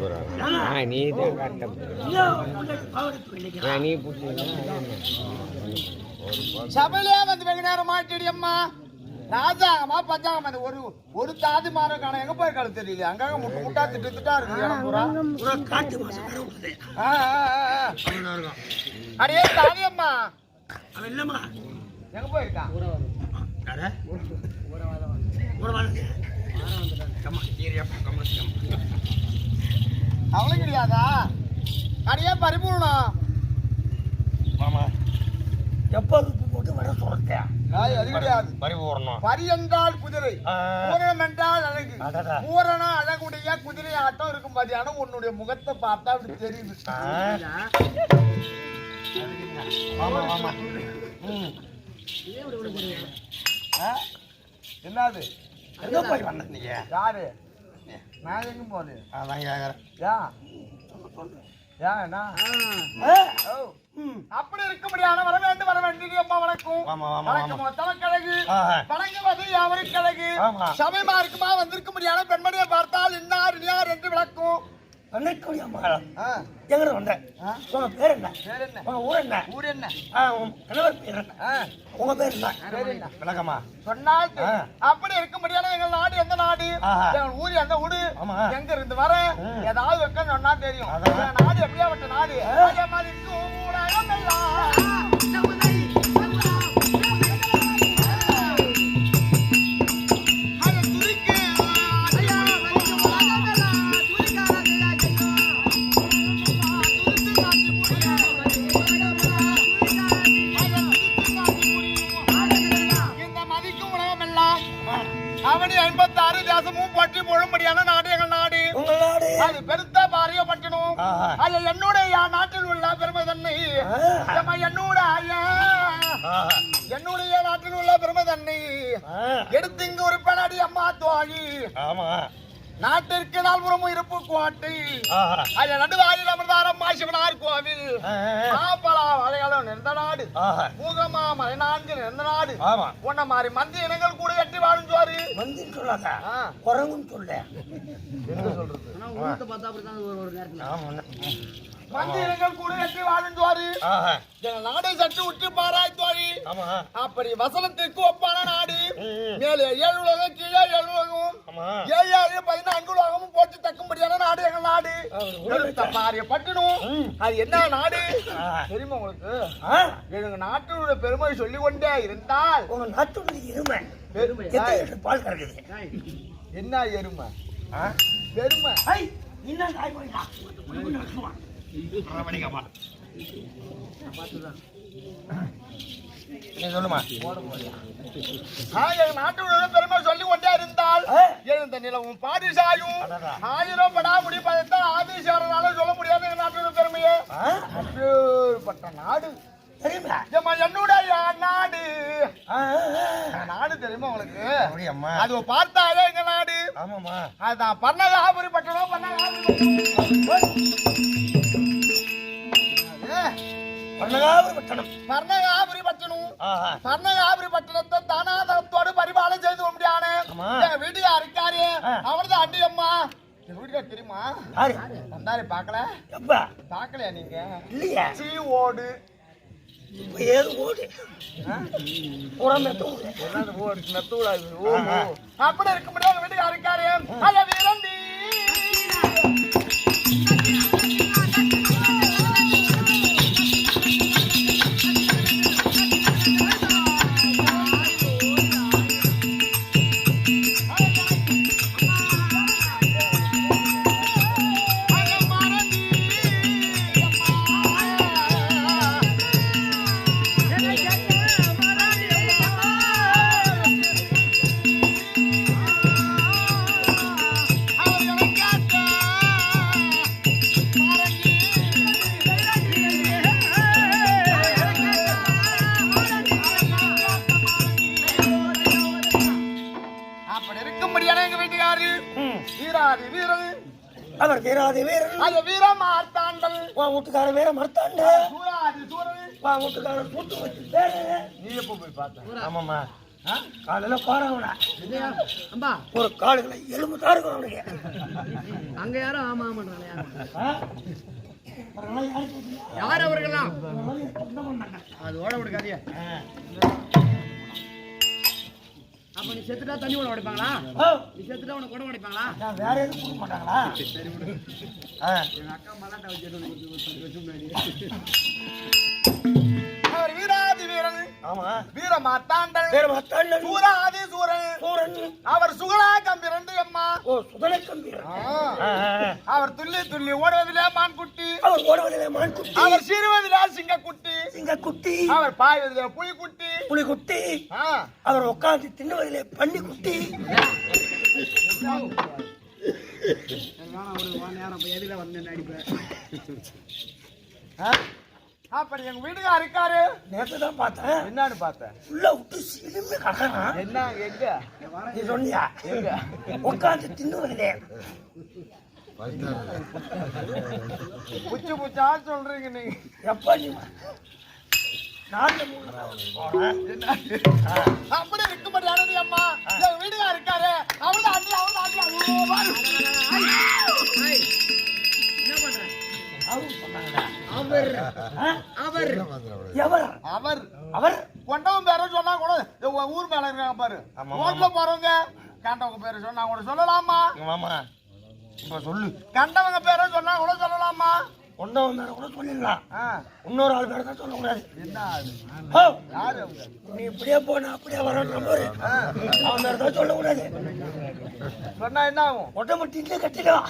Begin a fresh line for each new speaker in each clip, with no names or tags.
யாரு நீ தான் கரெக்டாக நீ பிடிச்சிங்கன்னா
சபையிலே வந்து வெகு நேரம் மாட்டிடி அம்மா. ராஜாங்கம்மா அந்த ஒரு ஒரு தாதி மாரம் காண எங்க போய் காலம் தெரியல. அங்கங்க முட்டு முட்டா திட்டு திட்டா இருக்கு அடியே தாதி அம்மா ஆ, ஆ, ஆ. உறவாதான் தாதி அம்மா. எங்க போயிருக்கான் அவளும் கிடையாதா அடையே பரிபூர்ணம் ஏய், அது கிடையாது.
பரிபூர்ணம்
பரி என்றால் குதிரை பூரணம் என்றால் அழகு. பூரணம் அழகுடைய குதிரை ஆட்டம் இருக்கும் மதியானம் உன்னுடைய முகத்தை பார்த்தா அப்படி தெரியுது. ஆமா ஆமா? என்னது?
எங்க போய் வந்த நீங்க?
யாரு? நான் எங்க போனேன்
அதான் கேக்குறேன்
ஏன் ஏன் என்ன அப்படி இருக்க முடியாத வர வேண்டும் வர வேண்டிய அம்மா வணக்கம்
ஆமா, ஆமா,
வணக்கம் தமக்கழகு
ஆஹா.
வணங்குவது யாவரும்
கழகு
சமயமா இருக்குமா வந்திருக்க முடியாத பெண்மணியை பார்த்தால் இன்னார் இனியார் என்று விளக்கும்
வந்தக்கூடிய மகளம்
ஆ,
எங்க வந்தேன்
ஆ.
உங்க பேர் என்ன? உங்க ஊர் என்ன?
ஊர் என்ன?
உங்க கணவர் பேர் என்ன? உங்க பேர் என்ன?
விளக்கமா
சொன்னால். அப்படி இருக்க முடியாத. எங்கள் நாடு எந்த நாடு?
ஆஹா.
எங்கள் ஊர் எந்த
ஆமா.
எங்க இருந்து வர. ஏதாவது வைக்க சொன்னா தெரியும். எங்க நாடு எப்படியாப்பட்ட நாடு? அதே மாதிரி அது என்னுடைய நாட்டில் உள்ள பெருமை தன்னை ஏம்மா, என்னுடைய நாட்டில் உள்ள பெருமை தன்னை எடுத்து இங்கு ஒரு பெணாடி அம்மா தோழி
ஆமா.
நாட்டிற்கு நால்புறமும் இருப்பு கோட்டை
ஆஹா.
அது நடுவாயில் அமிர்தாரம் மாசிவனார் கோவில். மாப்பலா மலையாளம் நிறந்த நாடு. பூகமா மலைநான்கு நிறந்த நாடு.
ஆமா.
உன்ன மாதிரி மந்தி இனங்கள் கூட எட்டி வாழும் சோறு.
வந்து சொல்லாத?
ஆ,
குரங்குன்னு சொல்ல.
எங்க சொல்றது?
ஆமா
மந்தி இனங்கள் கூட எட்டி வாழும் சோறு. நாடை சற்று உற்று பாராய் தோழி.
ஆமா.
அப்படி வசனத்திற்கு ஒப்பான நாடு. மேலே ஏழு உலகம் கீழே ஏழு உலகம்
ஆமா.
ஏழு ஏழு பதினான்கு உலகமும் போட்டு தக்கும்படியான நாடு எங்கள் நாடு. மாறிய பட்டணம். அது என்ன நாடு. தெரியுமா உங்களுக்கு?
ஆ,
எங்க நாட்டினுடைய பெருமை சொல்லிக் கொண்டே இருந்தால்
உங்க எத்தனை லிட்டர் பால் கறக்குது?
என்ன எருமை?
ஆ?
பெருமை.
ஐ என்ன போயிட்டா
நீ சொல்லுமா?
ஆ, எங்க நாட்டினுடைய பெருமை சொல்லிக் கொண்டே இருந்தால். எழுந்த நிலவும் பாடிசாயும்
அடடா.
ஆயிரம் படா முடி பதத்தான் ஆதிசாரனால சொல்ல முடியாது எங்க நாட்டினுடைய பெருமையை. அப்பேற்பட்ட நாடு. என்னுடைய நாடு. நாடு தெரியுமா உங்களுக்கு? அது பார்த்தாலே எங்க நாடு.
ஆமாம்மா.
அதுதான் பன்னகாபுரி பட்டணம்
பண்ணகாவது பட்டணம்.
பர்ணகாபுரி பட்டணம்.
ஆஹா
பர்ணகாபுரி பட்டணத்தை தானாதத்தோடு பரிபாலனை செய்து
ஆமா.
எங்க வீட்டுக்கார இருக்காரு.
ஆ.
அவர்தான் அண்டி அம்மா. எங்க வீட்டுக்கார தெரியுமா? வந்தாரு பாக்கல பாக்கலையா நீங்க?
இல்லையா.
சீ ஓடு. அப்படி இருக்க முடியாது வீட்டுக்கார இருக்காரு.
அவர் வீராதி வீரன்
அது வீரமாத்தான் மாத்தாண்டல்
உன் வீட்டுக்கார வேற மறுத்தாண்ட.
சூராதி சூரன்
உன் வீட்டுக்கார கூட்டு வச்சு பேரு.
நீ எப்போ போய் பார்த்த?
ஆமாம்மா. காலையில பாருங்க ஒரு காலுகளை எலும்பு தான் இருக்கும் அவனுக்கு
அங்க யாரும் ஆமா ஆமான்றாங்க
ஆ? அவரெல்லாம் யாருக்கு தெரியும்?
யார் அவர்கள்லாம். அது ஓட விடுக்காதியா அப்ப நீ செத்துட்டா தண்ணி ஓட உடைப்பாங்களா? நீ செத்துட்டா உனக்கு குடம் உடைப்பாங்களா?
வேற எதுவும் கொடுக்க மாட்டாங்களா? ஆ.
எங்க அக்கா மல்லாட்டை வச்சு
வீரன்
ஆமா.
வீர மாத்தாண்டல்
வேற மத்தாண்ட
சூராதி சூரன்.
சூரன்.
அவர் சுகலா கம்பிரண்டு அம்மா.
ஓ சுதனை கம்பீரன்.
அவர் துள்ளி துள்ளி ஓடுவதிலே மான்குட்டி.
அவர் ஓடுவதிலே மான் குட்டி
அவர் சிறுவதிலே சிங்கக்குட்டி.
சிங்க குட்டி
அவர் பாய்வதிலே
புலி குட்டி
ஆ.
அவர் உட்கார்ந்து தின்னுவதிலே பன்னி குட்டி
நேரம் இப்ப எதுல வந்து அடிப்பேன்
ஆ? அப்படி எங்க வீட்டுக்கார இருக்காரு.
நேற்று தான் பார்த்தேன்.
என்னன்னு பார்த்தேன்.
உள்ள விட்டு சிலும்பி கடறான்
என்ன எங்க?
நீ சொன்னியா?
எங்க?
உட்கார்ந்து தின்னுவதிலே
புச்சு புச்சா சொல்றீங்க நீங்க.
எப்ப நீ
அப்படி இருக்க முடியாது அம்மா. எங்க வீட்டுக்கார இருக்காரு. அவர்தான் அண்ணி அவர்தான்.
என்ன
அவரு சொன்னாங்கடா.
அவர்? அவர்.
எவர்?
அவர்.
அவர்?
கொண்டவன் பேர சொன்னா கூட ஊர் மேல இருக்காங்க பாரு.
ஆமா,
ரோட்ல போறவங்க கண்டவங்க பேரை சொன்னா கூட சொல்லலாமா?
மாமா இப்ப சொல்லு.
கண்டவங்க பேரை சொன்னா கூட சொல்லலாமா?
ஒன்றவன் பேரை கூட சொல்லிடலாம்.
ஆ,
இன்னொரு ஆள் பேரை தான் சொல்லக்கூடாது.
என்ன
நீ இப்படியே போன அப்படியே வரணும் பாரு. அவன் பேரை தான் சொல்லக்கூடாது.
சொன்னா என்ன ஆகும்? ஆ?
ஆ,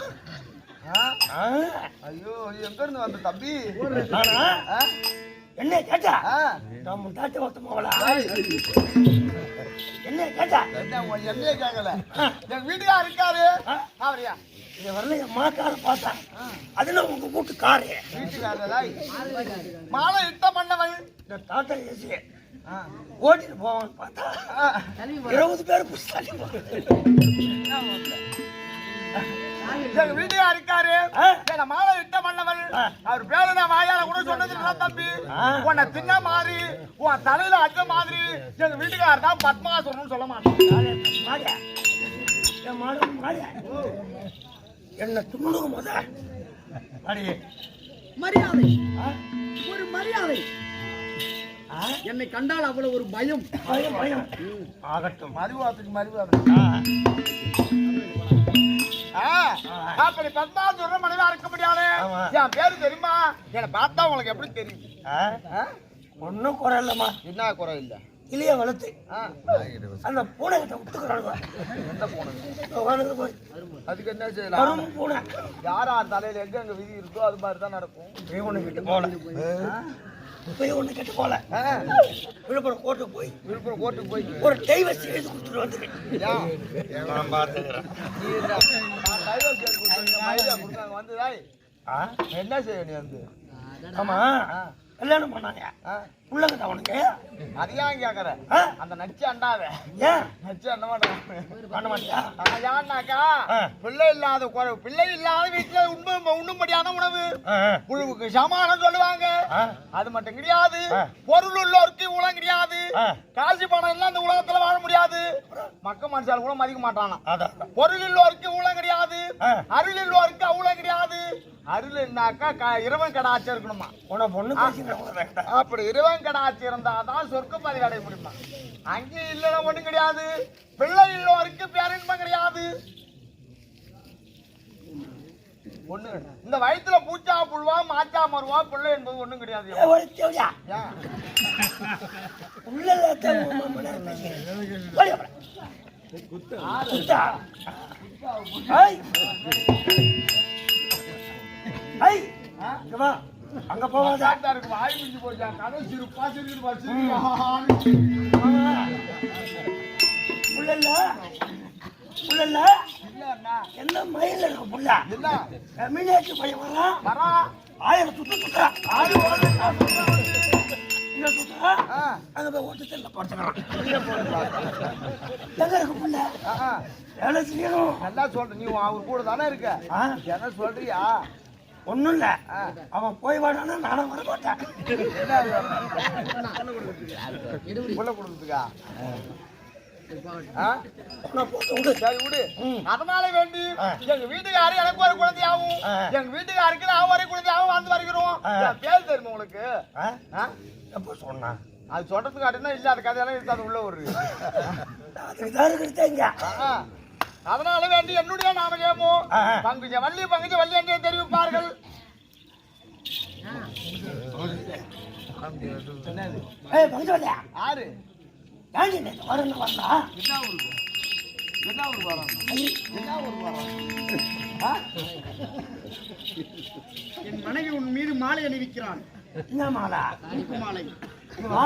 ஐயோ எங்க இருந்து வந்த தம்பி?
என்ன கேட்டா? நம்ம தாட்டி ஒருத்தமாவளா
ஏய்,
என்ன கேட்டா?
என்ன கேட்கல எங்க வீட்டுக்கார இருக்காரு. அவரையா?
இது வரல என் மாக்கார பார்த்தேன் அதுல உங்க வீட்டு காரு.
வீட்டுக்காரரா? மாலை இட்ட பண்ணவன்.
இந்த டாட்டா ஏசி.
ஆ.
ஓட்டிட்டு போவான்னு பார்த்தா. இருபது பேர் புஸ்தாடி
எங்க வீட்டுக்கார இருக்காரு. எங்க மாலை இட்ட பண்ணவன்
ஆ.
அவர் பேரு நான் வாயால கூட சொன்னது தம்பி. உன்னை தின்ன மாதிரி உன் தலையில அடிச்ச மாதிரி எங்க வீட்டுக்காரர் தான் பத்மாசுரன் சொல்ல மாட்டேன்
என் மாடு மாடு என்ன துண்ணுங்க முத. அடி.
மரியாதை? ஒரு மரியாதை.
ஆ?
என்னை கண்டால் அவ்வளவு ஒரு பயம்.
பயம் பயம். ஆகட்டும்.
மறுவாத்துக்கு மறுவாத்து அப்படி பத்மாசுரன் மனிதா இருக்க முடியாது. என் பேரு தெரியுமா? என்னை பார்த்தா உங்களுக்கு எப்படி தெரியும்?
ஒண்ணும் குறை இல்லம்மா.
என்ன குறை இல்ல?
கிளிய வளர்த்து. அந்த பூனை கிட்ட விட்டுக்கிறாங்க
எந்த
உட்காந்து போய்.
அதுக்கு என்ன செய்யலாம்?
கரும்பு பூனை.
யார் யார் தலையில எங்க எங்க விதி இருக்கோ அது மாதிரி தான் நடக்கும்
ஒண்ணு கிட்ட போல போய் ஒண்ணு கிட்ட போல. விழுப்புரம் கோர்ட்டுக்கு போய்.
விழுப்புரம் கோர்ட்டுக்கு போய்.
ஒரு டைவர்ஸ் எழுதி கொடுத்துட்டு வந்துருக்கேன்? நான் பார்த்துக்கிறேன்.
நீ என்ன? செய்ய நீ வந்து?
ஆமா. கல்யாணம் பண்ணாங்க.
கேக்குற?
ஆ?
அந்த நச்சு அண்டாவ.
ஏன்
நச்சு அண்ட மாட்டான்.
பண்ண மாட்டியா?
ஏன்னாக்கா?
ஆ.
பிள்ளை இல்லாத பிள்ளை இல்லாத வீட்டுல உண்மை உண்ணும்படியான உணவு. சமானம் சொல்லுவாங்க. அது மட்டும் கிடையாது. பொருள் உள்ளோருக்கு உலகம் கிடையாது. காசு பணம் எல்லாம் இந்த உலகத்துல வாழ முடியாது. மக்க மனுஷால் கூட மதிக்க மாட்டானா. பொருள் இல்லோருக்கு ஊழம் கிடையாது. அருள் இல்லோருக்கு அவ்வளவு கிடையாது. அருள் என்னாக்கா க- இறைவன் கடாட்சி இருக்கணுமா?
உன பொண்ணு
அப்படி இறைவன் கடாட்சி இருந்தாதான் சொர்க்க பதவி அடைய முடியுமா? அங்கே இல்லைன்னா ஒண்ணும் கிடையாது. பிள்ளை இல்லோருக்கு பேரின்பம் கிடையாது. ஒண்ணு இந்த வயித்துல பூச்சா புழுவா மாச்சா மருவா பிள்ளை என்பது ஒண்ணும் கிடையாது.
குத்தா. அங்க போவாத
டாக்டருக்கு வாய் மிஞ்சி போச்சா? கதை சிரிப்பா சிரிப்பா
ஆமா. புள்ள இல்ல. புள்ள என்ன மயில இருக்க புள்ள?
என்ன?
மீனாட்சி பையன்
வரா?
ஆயிரம் சுத்து சுத்துறா. ஆறு சுத்துறா.
ஆ.
அங்க போய் ஓட்டு தெரியல படுத்துக்கிறான். எங்க இருக்கு புள்ள. வேலை செய்யணும்.
நல்லா சொல்ற. நீ அவர் கூட தானே இருக்க? என்ன சொல்றியா?
ஒண்ணும் இல்ல அவன் போய் வாடானா நானும் வர மாட்டேன்.
அதனால வேண்டி. எங்க வீட்டுக்காரு எனக்கு ஒரு குழந்தையாவும். எங்க வீட்டுக்காருக்கு நான் ஒரு குழந்தையாவும் வந்து வருகிறோம். பேர் தெரியுமா உங்களுக்கு?
எப்போ சொன்னான்
அது சொல்றதுக்கு காட்டுனா இல்லாத கதையெல்லாம் இருக்காது உள்ள ஒரு.
அதுதான் இருக்கிறீங்க
ஆ. அதனால வேண்டி என்னுடைய நாம
ஆ.
பங்குஜ வள்ளி பங்குஜ வள்ளி என்று தெரிவிப்பார்கள் ஆறு?
என் மனைவி உன் மீது மாலை அணிவிக்கிறான்.
என்ன மாலா?
மாலை.
வா.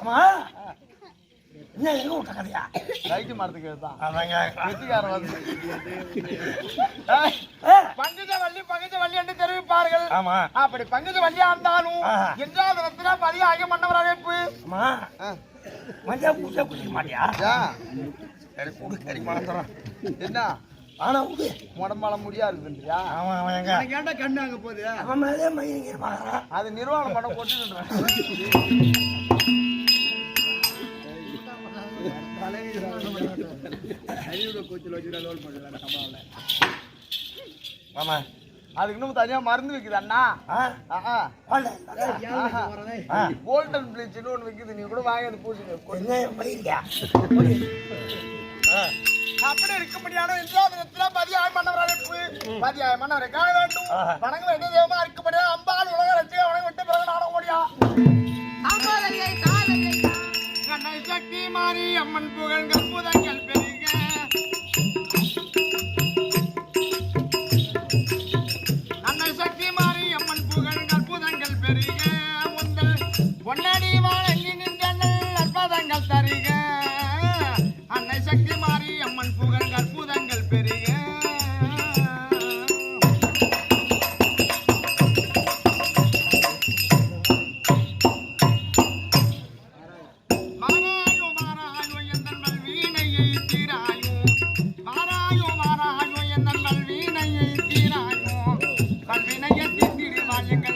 அம்மா என்ன எங்க விட்ட கதையா
ரைட்டு மரத்துக்கு தான்
அவங்க
வெற்றிக்காரன் வந்து பங்குஜ வள்ளி பங்குஜ வள்ளி என்று தெரிவிப்பார்கள்.
ஆமா.
அப்படி பங்குஜ வள்ளியா இருந்தாலும். என்றாவது ரத்னா பதிய ஆகிய மன்னவர் அழைப்பு
அம்மா மஞ்சள் பூசை குடிக்க மாட்டியா? சரி குடு கறி மறந்துடும்
என்ன?
ஆனா விடு
உடம்பால முடியா இருக்குன்றியா
அவன் அவன் எங்க
ஏன்டா கண்ணு அங்க போகுது?
அவன் மேலே மயங்கி பார்க்கறான்
அது நிர்வாணம் பண்ண கொட்டுன்றேன்
ஆமா.
அதுக்கு இன்னும் தனியா மருந்து விக்குது அண்ணா.
ஆ?
ஆஹா.
வாழ
வரதே
ஆ.
கோல்டன் ப்ளீச்னு ஒன்று விக்குது நீ கூட வாங்கி
பயிரியா
அப்படி இருக்க முடியாத இந்தியாவிடத்துல பதியாய மன்னவர் அழைப்பு பதியாய மன்னவரை காண வேண்டும். வணங்க வேண்டிய தெய்வமா இருக்க முடியாது அம்பாள் உலக ரசிக வணங்க விட்டு பிறகு நானும் ஓடியா கண்ணை சக்தி மாறி அம்மன் புகழ்கள் புதங்கள் பெருக. Yeah.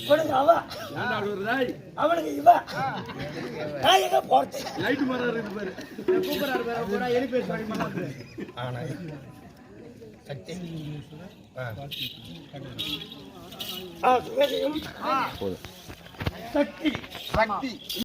இவனுக்கு அவ. அவனுக்கு இவ. நான் எங்க போறது?
கூப்பிடுறாரு பாரு, பூரா எலி பேசி வாங்கி மாட்டாரு.
ஆனா சக்தி ஆ
ஆ. சுவேதையும்
போதும்
சக்தி.
சக்தி.